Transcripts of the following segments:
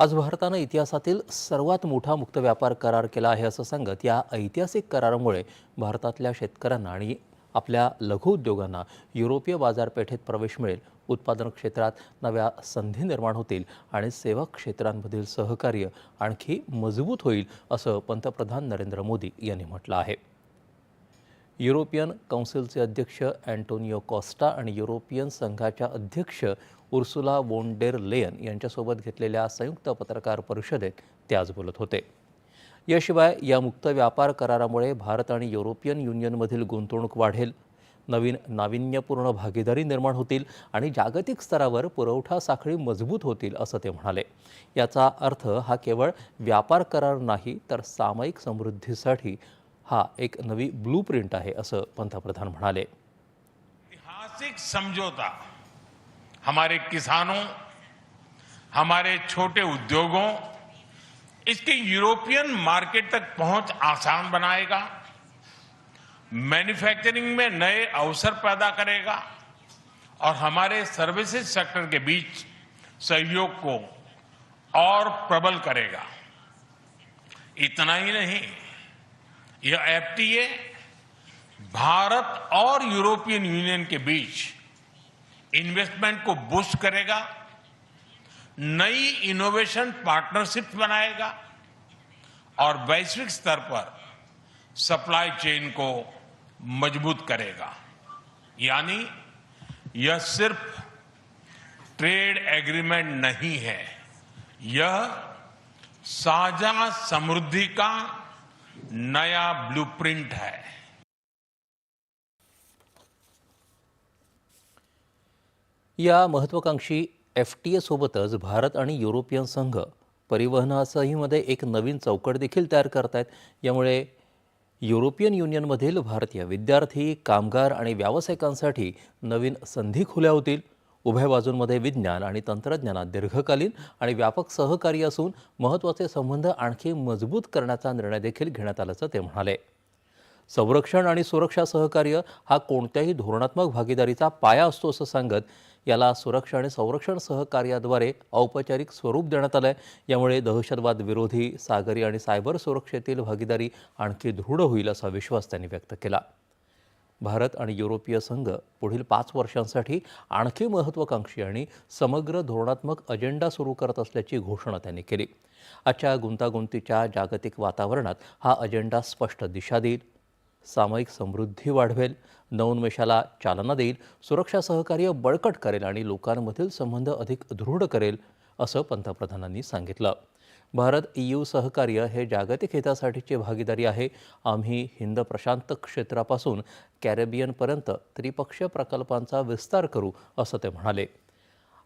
आज भारतानं इतिहासातील सर्वात मोठा मुक्त व्यापार करार केला आहे असं सांगत या ऐतिहासिक करारामुळे भारतातल्या शेतकऱ्यांना आणि आपल्या लघुउद्योगांना युरोपीय बाजारपेठेत प्रवेश मिळेल. उत्पादन क्षेत्रात नव्या संधी निर्माण होतील आणि सेवा क्षेत्रांमधील सहकार्य आणखी मजबूत होईल असं पंतप्रधान नरेंद्र मोदी यांनी म्हटलं आहे. युरोपियन कौन्सिलचे अध्यक्ष अँटोनियो कॉस्टा आणि युरोपियन संघाच्या अध्यक्ष उर्सुला वोंडेर लेयन यांच्यासोबत घेतलेल्या संयुक्त पत्रकार परिषदेत ते आज बोलत होते. याशिवाय या मुक्त व्यापार करारामुळे भारत आणि युरोपियन युनियनमधील गुंतवणूक वाढेल. नवीन नाविन्यपूर्ण भागीदारी निर्माण होतील आणि जागतिक स्तरावर पुरवठा साखळी मजबूत होतील असं ते म्हणाले. याचा अर्थ हा केवळ व्यापार करार नाही तर सामायिक समृद्धीसाठी हा एक नवी ब्लू प्रिंट आहे, असं पंतप्रधान म्हणाले. ऐतिहासिक समझौता हमारे किसानों, हमारे छोटे उद्योगों, इसके यूरोपियन मार्केट तक पहुँच आसान बनाएगा मैन्युफैक्चरिंग में नए अवसर पैदा करेगा, और हमारे सर्विसेज़ सेक्टर के बीच सहयोग को और प्रबल करेगा। इतना ही नहीं। यह एफटीए भारत और यूरोपियन यूनियन के बीच इन्वेस्टमेंट को बूस्ट करेगा, नई इनोवेशन पार्टनरशिप बनाएगा और वैश्विक स्तर पर सप्लाई चेन को मज़बूत करेगा। यानी यह सिर्फ़ ट्रेड एग्रीमेंट नहीं है, यह साझा समृद्धि का नया ब्लूप्रिंट है। या महत्त्वाकांक्षी एफ टी एसोबतच भारत आणि युरोपियन संघ परिवहनासहीमध्ये एक नवीन चौकट देखील तयार करत आहेत यामुळे युरोपियन युनियनमधील भारतीय विद्यार्थी कामगार आणि व्यावसायिकांसाठी नवीन संधी खुल्या होतील. उभय बाजूंमध्ये विज्ञान आणि तंत्रज्ञानात दीर्घकालीन आणि व्यापक सहकार्य असून महत्त्वाचे संबंध आणखी मजबूत करण्याचा निर्णय देखील घेण्यात आल्याचं ते म्हणाले. संरक्षण आणि सुरक्षा सहकार्य हा कोणत्याही धोरणात्मक भागीदारीचा पाया असतो असं सांगत याला सुरक्षा आणि संरक्षण सहकार्याद्वारे औपचारिक स्वरूप देण्यात आलं आहे यामुळे दहशतवाद विरोधी सागरी आणि सायबर सुरक्षेतील भागीदारी आणखी दृढ होईल असा विश्वास त्यांनी व्यक्त केला. भारत आणि युरोपीय संघ पुढील पाच वर्षांसाठी आणखी महत्त्वाकांक्षी आणि समग्र धोरणात्मक अजेंडा सुरू करत असल्याची घोषणा त्यांनी केली. आजच्या गुंतागुंतीच्या जागतिक वातावरणात हा अजेंडा स्पष्ट दिशा देईल. सामायिक समृद्धी वाढवेल. नवोन्मेषाला चालना देईल. सुरक्षा सहकार्य बळकट करेल आणि लोकांमधील संबंध अधिक दृढ करेल असं पंतप्रधानांनी सांगितलं. भारत ईयू सहकार्य हे जागतिक हितासाठीची भागीदारी आहे. आम्ही हिंद प्रशांत क्षेत्रापासून कॅरेबियनपर्यंत त्रिपक्षीय प्रकल्पांचा विस्तार करू असं ते म्हणाले.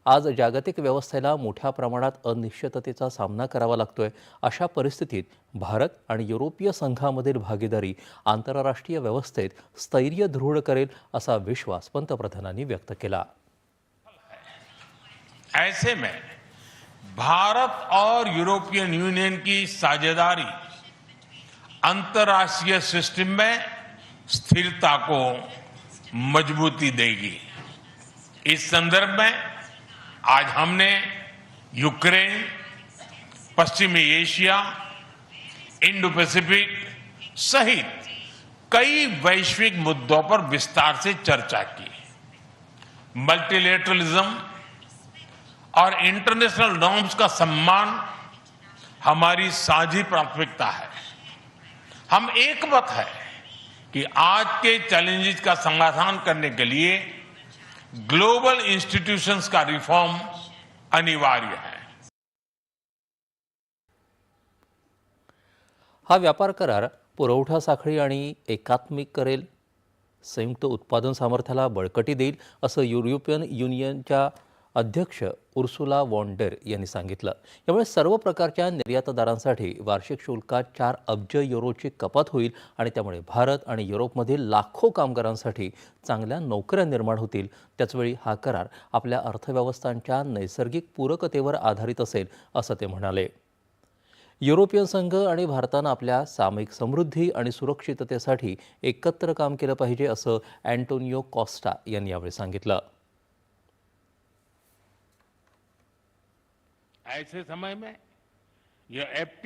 आज जागतिक व्यवस्थेला मोठ्या प्रमाणात अनिश्चिततेचा सामना करावा लागतोय. अशा परिस्थितीत भारत आणि युरोपीय संघामधील भागीदारी आंतरराष्ट्रीय व्यवस्थेत स्थैर्य दृढ करेल असा विश्वास पंतप्रधानांनी व्यक्त केला. ऐसे में भारत और यूरोपियन यूनियन की साझेदारी अंतर्राष्ट्रीय सिस्टम में स्थिरता को मजबूती देगी। इस संदर्भ में आज हमने यूक्रेन, पश्चिमी एशिया, इंडो पैसिफिक सहित कई वैश्विक मुद्दों पर विस्तार से चर्चा की। मल्टीलेटरलिज्म और इंटरनेशनल नॉर्म्स का सम्मान हमारी साझी प्राथमिकता है। हम एक मत है कि आज के चैलेंजेस का समाधान करने के लिए ग्लोबल इंस्टीट्यूशंस का रिफॉर्म अनिवार्य है। हा व्यापार करार पुरवठा साखळी आणि एकात्मिक करेल संयुक्त उत्पादन सामर्थ्याला बळकटी देईल असं युरोपियन युनियनच्या अध्यक्ष उर्सुला वॉन्डेर यांनी सांगितलं. यामुळे सर्व प्रकारच्या निर्यातदारांसाठी वार्षिक शुल्कात चार अब्ज युरोची कपात होईल आणि त्यामुळे भारत आणि युरोपमधील लाखो कामगारांसाठी चांगल्या नोकऱ्या निर्माण होतील. त्याचवेळी हा करार आपल्या अर्थव्यवस्थांच्या नैसर्गिक पूरकतेवर आधारित असेल असं ते म्हणाले. युरोपियन संघ आणि भारतानं आपल्या सामायिक समृद्धी आणि सुरक्षिततेसाठी एकत्र काम केलं पाहिजे असं अँटोनियो कॉस्टा यांनी यावेळी सांगितलं. ऐसे समय में यह एफ